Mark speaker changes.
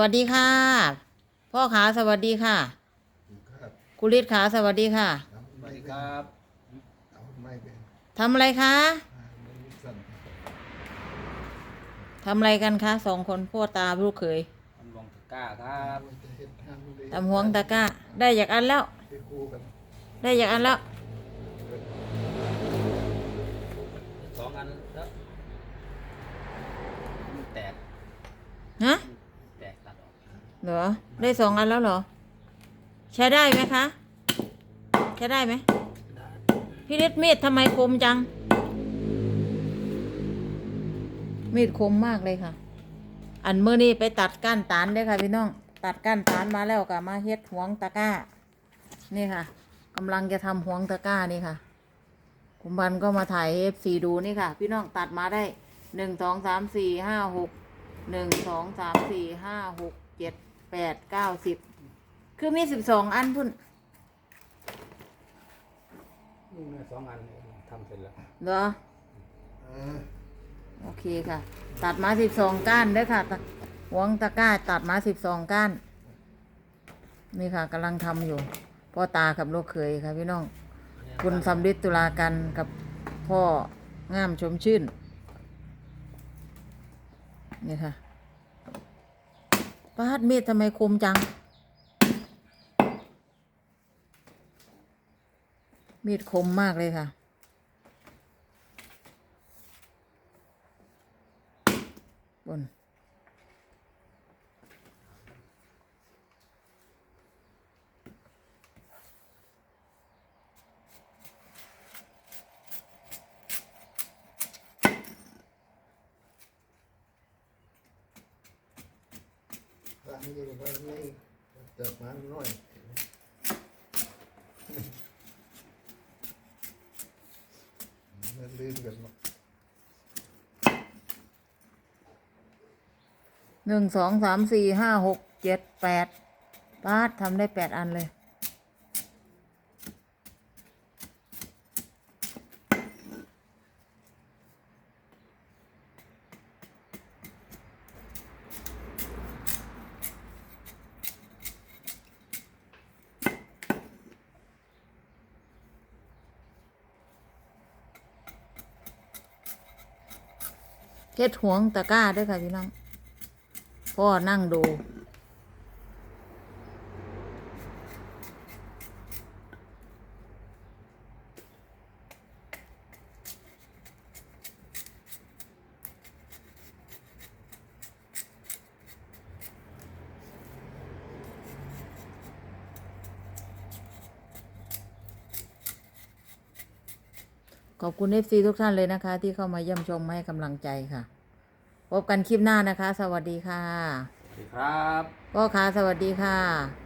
Speaker 1: วัสดีค่ะ พ่อขาสวัสดีค่ะ
Speaker 2: ครับ
Speaker 1: กุลิศขาสวัสดีค่ะ
Speaker 2: ทำ
Speaker 3: ส
Speaker 2: ไม่
Speaker 3: วัสดี
Speaker 2: ค
Speaker 3: ครับรับ
Speaker 2: ทำไม่เป็น
Speaker 1: ทำอะไรคะ
Speaker 2: อ่าไม่มีสั่น
Speaker 1: ทำอะไรกันคะสองคนพ่อตาลูกเขย
Speaker 3: ทำลงตะกร้าครับ
Speaker 2: ว่าจะเห็นทางเลย
Speaker 1: ทำห่วงตะกร้า ได้อยากอันแล้ว
Speaker 2: ไปคู่กัน
Speaker 1: ได้อยากอันแล้ว
Speaker 3: สองอันแล้วมันแตก
Speaker 1: ฮะ
Speaker 3: แตกตัดออก
Speaker 1: เหรอ ได้สองอันแล้วเหรอ ใช้ได้ไหมคะ ใช้ได้ไหม พี่ฤทธิ์มีดทำไมคมจัง มีดคมมากเลยค่ะ อันเมื่อนี้ไปตัดก้านตาลเด้ค่ะพี่น้อง ตัดก้านตาลมาแล้วก็มาเฮ็ดหวงตะก้า นี่ค่ะกำลังจะทำหวงตะก้านี่ค่ะคุณบันก็มาถ่ายเอฟซีดูนี่ค่ะ พี่น้องตัดมาได้หนึ่งสองสามสี่ห้าหกหนึ่งสองสามสี่ห้าหกเจ็ด แปดเก้าสิบคือมีสิบสองอันพุ่น
Speaker 3: นี่เนี่ยสองอันทำเสร็จแล้ว
Speaker 1: เหรอ
Speaker 2: เออ
Speaker 1: โอเคค่ะ ตัดมาสิบสองก้านเด้อค่ะตะหวงตะกร้าตัดมาสิบสองก้าน นี่ค่ะกำลังทำอยู่ พ่อตากับลูกเขยค่ะพี่น้อง คุณสำริดตุลากันกับพ่องามชมชื่น นี่ค่ะ ป้าดมีดทำไมคมจัง มีดคมมากเลยค่ะ บน
Speaker 2: ทางนี้ก็ไม่เติบมาหน่อยมันลืมกันหมด
Speaker 1: หนึ่งสองสามสี่ห้าหกเจ็ดแปดป้าดทำได้แปดอันเลย เฮ็ดหวงตะกร้าด้วยค่ะพี่น้องพ่อนั่งดู ขอบคุณเอฟซีทุกท่านเลยนะคะ ที่เข้ามาเยี่ยมชมให้กำลังใจค่ะ พบกันคลิปหน้านะคะ สวัสดีค่ะ
Speaker 3: สวัสดีครับ
Speaker 1: พ่อค้าสวัสดีค่ะ